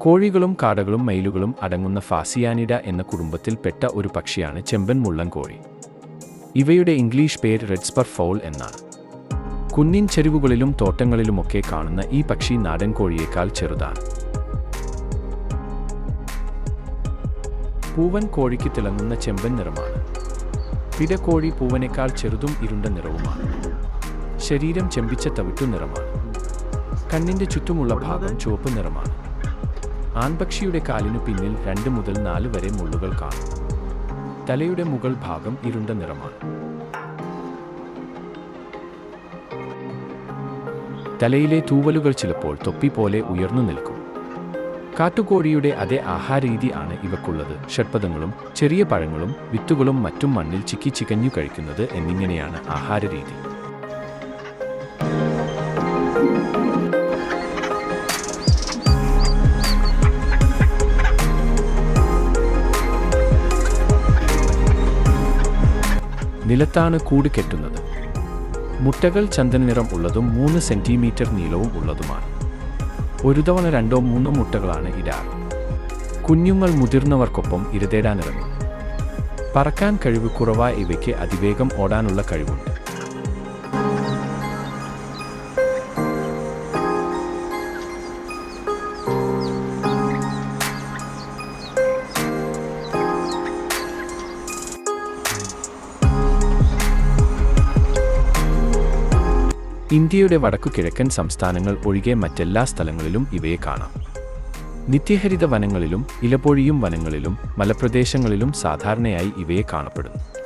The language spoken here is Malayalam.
കോഴികളും കാടകളും മയിലുകളും അടങ്ങുന്ന ഫാസിയാനിഡ എന്ന കുടുംബത്തിൽപ്പെട്ട ഒരു പക്ഷിയാണ് ചെമ്പൻ മുള്ളൻ കോഴി. ഇവയുടെ ഇംഗ്ലീഷ് പേര് റെഡ്സ്പർ ഫൗൾ എന്നാണ്. കുന്നിൻ ചെരുവുകളിലും തോട്ടങ്ങളിലുമൊക്കെ കാണുന്ന ഈ പക്ഷി നാടൻ കോഴിയേക്കാൾ ചെറുതാണ്. പൂവൻ കോഴിക്ക് തിളങ്ങുന്ന ചെമ്പൻ നിറമാണ്. പിടക്കോഴി പൂവനേക്കാൾ ചെറുതും ഇരുണ്ട നിറവുമാണ്. ശരീരം ചെമ്പിച്ച തവിട്ടു നിറമാണ്. കണ്ണിന്റെ ചുറ്റുമുള്ള ഭാഗം ചുവപ്പ് നിറമാണ്. ആൺപക്ഷിയുടെ കാലിനു പിന്നിൽ രണ്ട് മുതൽ നാല് വരെ മുള്ളുകൾ കാണും. തലയുടെ മുകൾ ഭാഗം ഇരുണ്ട നിറമാണ്. തലയിലെ തൂവലുകൾ ചിലപ്പോൾ തൊപ്പി പോലെ ഉയർന്നു നിൽക്കും. കാട്ടുകോഴിയുടെ അതേ ആഹാരരീതി ആണ് ഇവക്കുള്ളത്. ഷഡ്പഥങ്ങളും ചെറിയ പഴങ്ങളും വിത്തുകളും മറ്റും മണ്ണിൽ ചിക്കി ചികഞ്ഞു കഴിക്കുന്നത് എന്നിങ്ങനെയാണ് ആഹാരരീതി. നിലത്താണ് കൂട് കെട്ടുന്നത്. മുട്ടകൾ ചന്ദന നിറം ഉള്ളതും മൂന്ന് സെന്റിമീറ്റർ നീളവും ഉള്ളതുമാണ്. ഒരു തവണ രണ്ടോ മൂന്നോ മുട്ടകളാണ് ഇടാറ്. കുഞ്ഞുങ്ങൾ മുതിർന്നവർക്കൊപ്പം ഇരതേടാനിറങ്ങും പറക്കാൻ കഴിവ് കുറവായ ഇവയ്ക്ക് അതിവേഗം ഓടാനുള്ള കഴിവുണ്ട്. ഇന്ത്യയുടെ വടക്കുകിഴക്കൻ സംസ്ഥാനങ്ങൾ ഒഴികെ മറ്റെല്ലാ സ്ഥലങ്ങളിലും ഇവയെ കാണാം. നിത്യഹരിത വനങ്ങളിലും ഇലപൊഴിയും വനങ്ങളിലും മലപ്രദേശങ്ങളിലും സാധാരണയായി ഇവയെ കാണപ്പെടുന്നു.